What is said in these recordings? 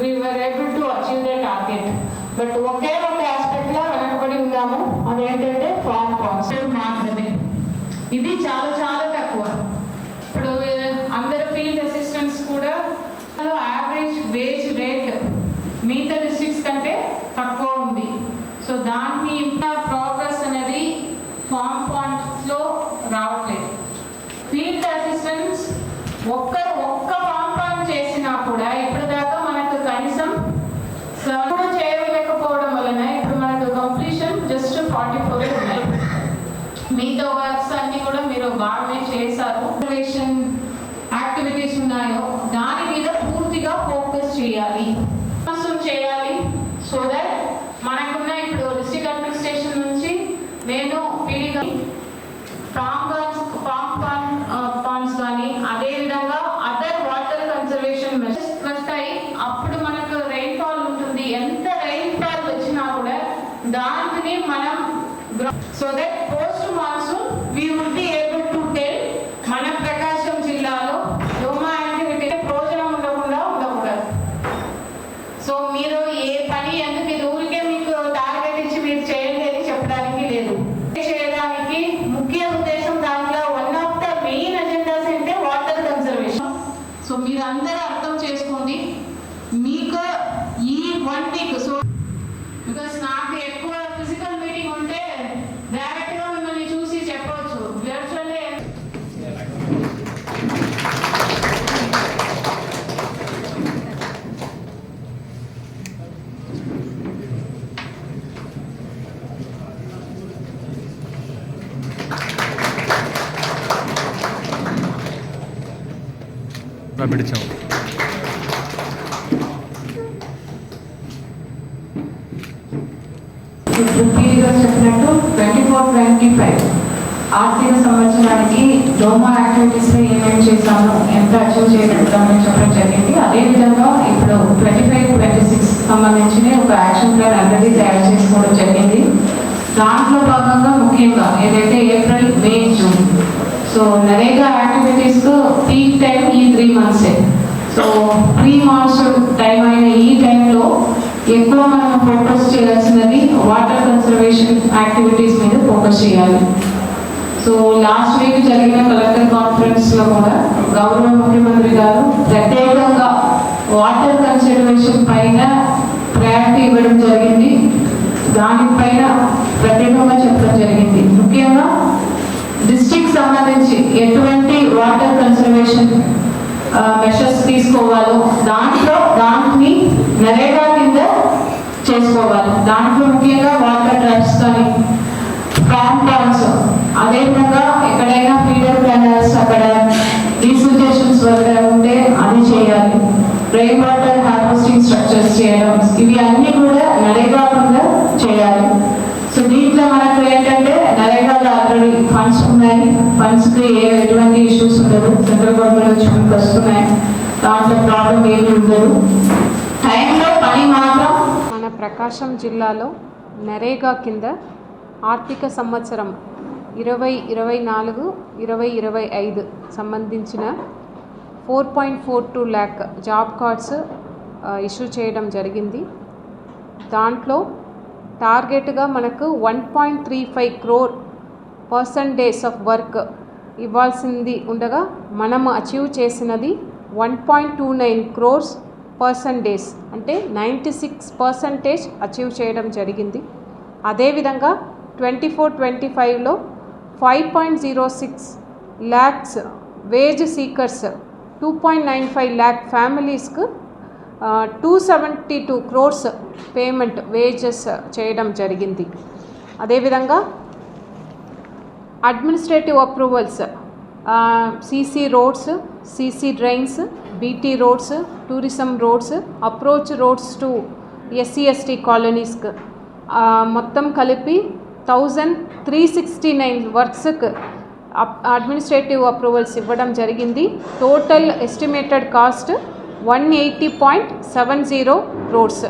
We were able to achieve the target but ఒకే ఒక ఆస్పెక్ట్లో వెనకబడి ఉన్నాము. అదేంటంటే ఫామ్ కాన్సెప్ట్ మాత్రమే ఇది చాలా చాలా తక్కువ. ఇప్పుడు అందరు ఫీల్డ్ అసిస్టెంట్స్ కూడా యావరేజ్ వేజ్ రేట్ మిగతా డిస్ట్రిక్ట్స్ కంటే తక్కువ ఉంది. సో దానికి ఇంకా ప్రోగ్రెస్ అనేది ఫామ్ పాయింట్స్లో రావట్లేదు. ఫీల్డ్ అసిస్టెంట్స్ ఒక్క సర్వ్ చేయలేకపోవడం వలన ఇప్పుడు మనకు కంప్లీషన్ జస్ట్ ఫార్టీ ఫోర్ ఉన్నాయి. మిగతా వర్క్స్ అన్ని కూడా మీరు బాగానే చేశారు. రిజర్వేషన్ యాక్టివిటీస్ ఉన్నాయో దాని మీద పూర్తిగా ఫోకస్ చేయాలి. ఫోకస్ చేయాలి సో దట్ మనకున్న ఇప్పుడు డిస్ట్రిక్ట్ అడ్మినిస్ట్రేషన్ నుంచి నేను పీడిగా farm guards farm pan pans కానీ అదే విధంగా అదర్ వాటర్ కన్జర్వేషన్ మెజర్స్ వస్తాయి అప్పుడు మనకు రెయిన్ఫాల్ ఉంటుంది ఎంత రెయిన్ఫాల్ వచ్చినా దాంతిని మనం so that post monsoon we would be able to tell మన ప్రకాశం జిల్లాలో డోమా యాక్టివిటీ ప్రయోజనం ఉండకుండా ఉండకూడదు సో మీరు ఏ పని ఎందుకు ఇది ఊరికే మీకు టార్గెట్ ఇచ్చి మీరు చేయండి అని చెప్పడానికి లేదు చేయడానికి ముఖ్య ఉద్దేశం దాంట్లో one of the main agendas అంటే వాటర్ కన్సర్వేషన్ సో మీరు అందరూ అర్థం చేసుకోండి మీకు ఈ వన్ వీక్ సో బికాస్ నాకు ఎక్కువ ఫిజికల్ మీటింగ్ ఉంటే డైరెక్ట్గా మిమ్మల్ని చూసి చెప్పవచ్చు విర్చువల్లీ బాగా చెప్పినట్టు ట్వంటీ ఫోర్ ట్వంటీ ఫైవ్. ఆర్థిక సంవత్సరానికి డోమా యాక్టివిటీస్లో ఏమేమి చేశాము ఎంత అచీవ్ చేయగలుగుతామని చెప్పడం జరిగింది. అదేవిధంగా ఇప్పుడు ట్వంటీ ఫైవ్ ట్వంటీ సిక్స్ సంబంధించిన ఒక యాక్షన్ ప్లాన్ అనేది తయారు చేసుకోవడం జరిగింది. దాంట్లో భాగంగా ముఖ్యంగా ఏదైతే so NREGA activities peak time ఈ త్రీ మంత్సే సో ప్రీ మాన్సూన్ టైం అయిన ఈ టైంలో ఎక్కువ మనం ఫోకస్ చేయాల్సినది వాటర్ కన్సర్వేషన్ యాక్టివిటీస్ మీద ఫోకస్ చేయాలి. సో లాస్ట్ వీక్ జరిగిన కలెక్టర్ కాన్ఫరెన్స్లో కూడా గౌరవ ముఖ్యమంత్రి గారు ప్రత్యేకంగా వాటర్ కన్సర్వేషన్ పైన ప్రయారిటీ ఇవ్వడం జరిగింది. దానిపైన ప్రత్యేకంగా చెప్పడం జరిగింది. ముఖ్యంగా సంబంధించి ఎటువంటి వాటర్ కన్సర్వేషన్ మెషర్స్ తీసుకోవాలో దాంట్లో దాన్ని నరేగా కింద చేసుకోవాలి. దాంట్లో ముఖ్యంగా వాటర్ ట్రాప్స్ కానీ ఫామ్ ప్లాన్స్ అదేవిధంగా ఎక్కడైనా ఫీడర్ ప్లానర్స్ అక్కడ డీసిల్టేషన్స్ వర్క్ ఉంటే అది చేయాలి. రెయిన్ వాటర్ హార్వెస్టింగ్ స్ట్రక్చర్స్ చేయడం ఇవి అన్ని కూడా నరేగా కింద చేయాలి. సో దీంట్లో మనకు ఏంటంటే నరేగాలో ఆల్రెడీ ఫండ్స్ ఉన్నాయి ఫండ్స్కి ఏ ఎటువంటి ఇష్యూస్ ఉండదు. సెంట్రల్ గవర్నమెంట్ నుంచి మనకు వస్తున్నాయి దాంట్లో ప్రాబ్లం ఏమి ఉండదు. టైంలో పని మాత్రం మన ప్రకాశం జిల్లాలో నరేగా కింద ఆర్థిక సంవత్సరం ఇరవై ఇరవై నాలుగు ఇరవై ఇరవై ఐదు సంబంధించిన four point four two lakh job cards issue చేయడం జరిగింది. దాంట్లో టార్గెట్గా మనకు one point three five crore percentage of work ఇవ్వాల్సింది ఉండగా మనము అచీవ్ చేసినది one point two nine crores percentage అంటే నైంటీ సిక్స్ పర్సంటేజ్ అచీవ్ చేయడం జరిగింది. అదేవిధంగా ట్వంటీ ఫోర్ ట్వంటీ ఫైవ్లో five point zero six lakhs wage seekers two point nine five lakh ఫ్యామిలీస్కు two seventy two crores payment wages చేయడం జరిగింది. అదేవిధంగా administrative approvals CC roads CC drains BT roads tourism roads approach roads to SC ST కాలనీస్కి మొత్తం కలిపి thousand three sixty nine వర్క్స్కి administrative approvals ఇవ్వడం జరిగింది. Total estimated cost one eighty point seven zero crores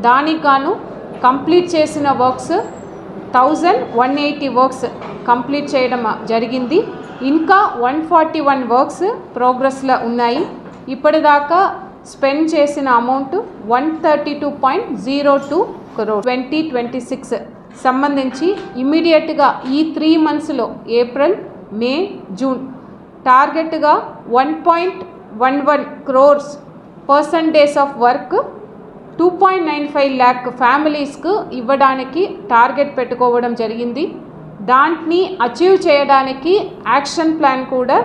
దానికాను complete చేసిన works thousand one eighty works complete చేయడం జరిగింది. ఇంకా one forty one works ప్రోగ్రెస్లో ఉన్నాయి. ఇప్పటిదాకా స్పెండ్ చేసిన amount one thirty two point zero two crore. Twenty twenty six సంబంధించి ఇమీడియట్గా ఈ త్రీ మంత్స్లో ఏప్రిల్ మే జూన్ టార్గెట్గా one point one one crores percentage of work two point nine five lakh ఫ్యామిలీస్కు ఇవ్వడానికి టార్గెట్ పెట్టుకోవడం జరిగింది దాంట్ని అచీవ్ చేయడానికి యాక్షన్ ప్లాన్ కూడా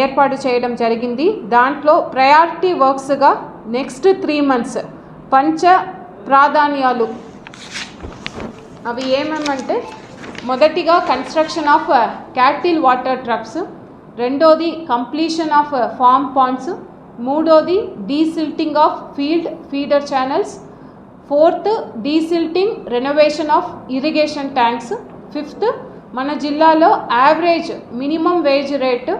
ఏర్పాటు చేయడం జరిగింది దాంట్లో ప్రయారిటీ వర్క్స్గా నెక్స్ట్ త్రీ మంత్స్ పంచ ప్రాధాన్యాలు అవి ఏమేమంటే మొదటిగా construction of cattle water troughs రెండోది కంప్లీషన్ ఆఫ్ ఫామ్ పాండ్స్ మూడోది desilting of field feeder channels. Fourth desilting renovation of irrigation tanks fifth మన జిల్లాలో average minimum wage rate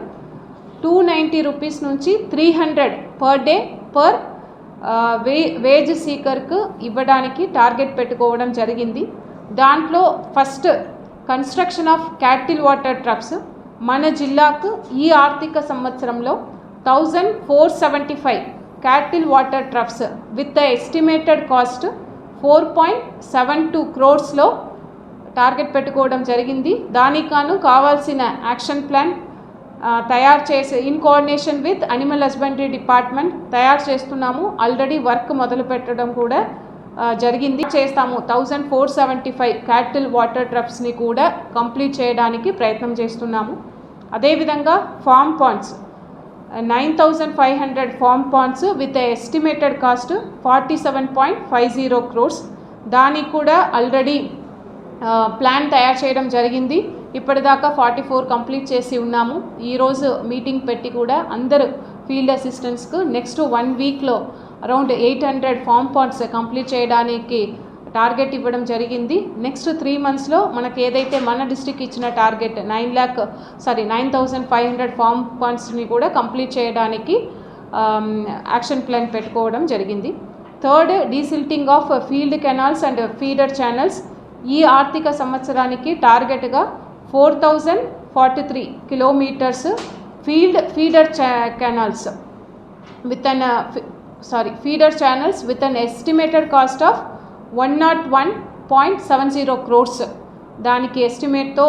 two ninety rupees నుంచి three hundred per day per way wage సీకర్కు ఇవ్వడానికి target పెట్టుకోవడం జరిగింది. దాంట్లో first construction of cattle water trucks మన జిల్లాకు ఈ ఆర్థిక సంవత్సరంలో thousand four seventy five cattle water troughs with the estimated cost four point seven two క్రోర్స్లో target పెట్టుకోవడం జరిగింది. దానికాను కావాల్సిన యాక్షన్ ప్లాన్ తయారు చేసే in coordination with animal husbandry department తయారు చేస్తున్నాము. ఆల్రెడీ వర్క్ మొదలు పెట్టడం కూడా జరిగింది. చేస్తాము. Thousand four seventy five cattle water ట్రప్స్ని కూడా కంప్లీట్ చేయడానికి ప్రయత్నం చేస్తున్నాము. అదేవిధంగా farm ponds nine thousand five hundred farm ponds with estimated cost forty seven point five zero crores దానికి కూడా ఆల్రెడీ ప్లాన్ తయారు చేయడం జరిగింది. ఇప్పటిదాకా ఫార్టీ ఫోర్ కంప్లీట్ చేసి ఉన్నాము. ఈరోజు మీటింగ్ పెట్టి కూడా అందరు ఫీల్డ్ అసిస్టెంట్స్కు నెక్స్ట్ వన్ వీక్లో around eight hundred farm ponds complete చేయడానికి టార్గెట్ ఇవ్వడం జరిగింది. నెక్స్ట్ త్రీ మంత్స్లో మనకి ఏదైతే మన డిస్టిక్ ఇచ్చిన target nine lakh sorry nine thousand five hundred farm ఫండ్స్ని కూడా కంప్లీట్ చేయడానికి యాక్షన్ ప్లాన్ పెట్టుకోవడం జరిగింది. Third desilting of field canals and feeder channels. ఈ ఆర్థిక సంవత్సరానికి టార్గెట్గా four thousand forty three kilometres field feeder canals. With an sorry feeder channels with an estimated cost of one not one point seven zero crores. దానికి ఎస్టిమేట్తో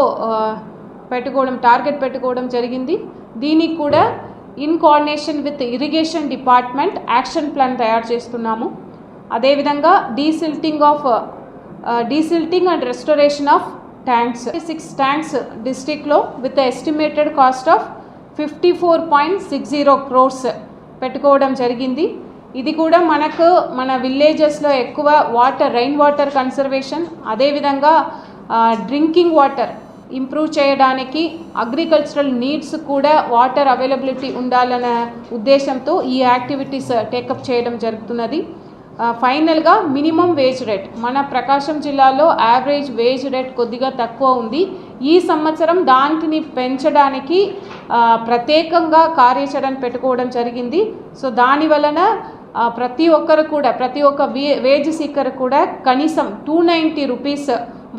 పెట్టుకోవడం target పెట్టుకోవడం జరిగింది. దీనికి కూడా in coordination with irrigation department action plan తయారు చేస్తున్నాము. అదేవిధంగా desilting of desilting and restoration of tanks. Six tanks డిస్టిక్లో with estimated cost of fifty four point six zero crores పెట్టుకోవడం జరిగింది. ఇది కూడా మనకు మన విలేజెస్లో ఎక్కువ వాటర్ రైన్ వాటర్ కన్సర్వేషన్ అదేవిధంగా డ్రింకింగ్ వాటర్ ఇంప్రూవ్ చేయడానికి అగ్రికల్చరల్ నీడ్స్ కూడా వాటర్ అవైలబిలిటీ ఉండాలన్న ఉద్దేశంతో ఈ యాక్టివిటీస్ టేకప్ uh, చేయడం జరుగుతున్నది. ఫైనల్గా మినిమం వేజ్ రేట్ మన ప్రకాశం జిల్లాలో యావరేజ్ వేజ్ రేట్ కొద్దిగా తక్కువ ఉంది. ఈ సంవత్సరం దానిని పెంచడానికి ప్రత్యేకంగా కార్యాచరణ పెట్టుకోవడం జరిగింది. సో దాని వలన ప్రతి ఒక్కరు కూడా ప్రతి ఒక్క వే వేజ్ సీకర్ కూడా కనీసం టూ నైంటీ రూపీస్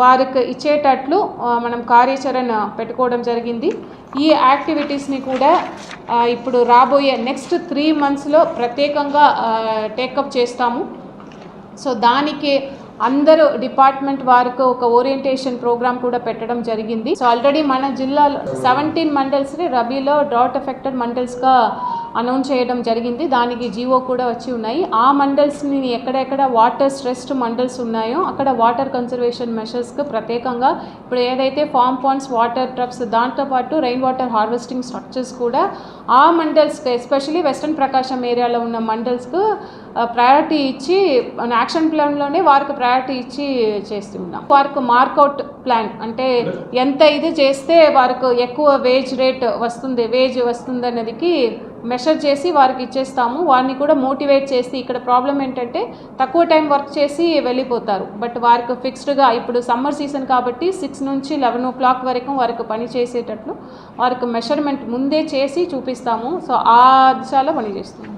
వారికి ఇచ్చేటట్లు మనం కార్యాచరణ పెట్టుకోవడం జరిగింది. ఈ యాక్టివిటీస్ని కూడా ఇప్పుడు రాబోయే నెక్స్ట్ త్రీ మంత్స్లో ప్రత్యేకంగా టేకప్ చేస్తాము. సో దానికి అందరూ డిపార్ట్మెంట్ వారికి ఒక ఓరియంటేషన్ ప్రోగ్రామ్ కూడా పెట్టడం జరిగింది. సో ఆల్రెడీ మన జిల్లాలో సెవెంటీన్ మండల్స్ని రబీలో డ్రాట్ ఎఫెక్టెడ్ మండల్స్గా అనౌన్స్ చేయడం జరిగింది. దానికి జీవో కూడా వచ్చి ఉన్నాయి. ఆ మండల్స్ని ఎక్కడెక్కడ వాటర్ స్ట్రెస్డ్ మండల్స్ ఉన్నాయో అక్కడ వాటర్ కన్సర్వేషన్ మెషర్స్కి ప్రత్యేకంగా ఇప్పుడు ఏదైతే ఫామ్ పాండ్స్ వాటర్ ట్రప్స్ దాంతోపాటు రెయిన్ వాటర్ హార్వెస్టింగ్ స్ట్రక్చర్స్ కూడా ఆ మండల్స్కి ఎస్పెషలీ వెస్ట్రన్ ప్రకాశం ఏరియాలో ఉన్న మండల్స్కు ప్రయారిటీ ఇచ్చి మన యాక్షన్ ప్లాన్లోనే వారికి ప్రయారిటీ ఇచ్చి చేస్తున్నాం వారికి మార్కౌట్ ప్లాన్ అంటే ఎంత ఇది చేస్తే వారికి ఎక్కువ వేజ్ రేట్ వస్తుంది వేజ్ వస్తుంది అన్నదికి మెషర్ చేసి వారికి ఇచ్చేస్తాము. వారిని కూడా మోటివేట్ చేసి ఇక్కడ ప్రాబ్లం ఏంటంటే తక్కువ టైం వర్క్ చేసి వెళ్ళిపోతారు. బట్ వారికి ఫిక్స్డ్గా ఇప్పుడు సమ్మర్ సీజన్ కాబట్టి సిక్స్ నుంచి లెవెన్ ఓ క్లాక్ వరకు వారికి పని చేసేటట్లు వారికి మెషర్మెంట్ ముందే చేసి చూపిస్తాము. సో ఆ దిశలో పనిచేస్తాము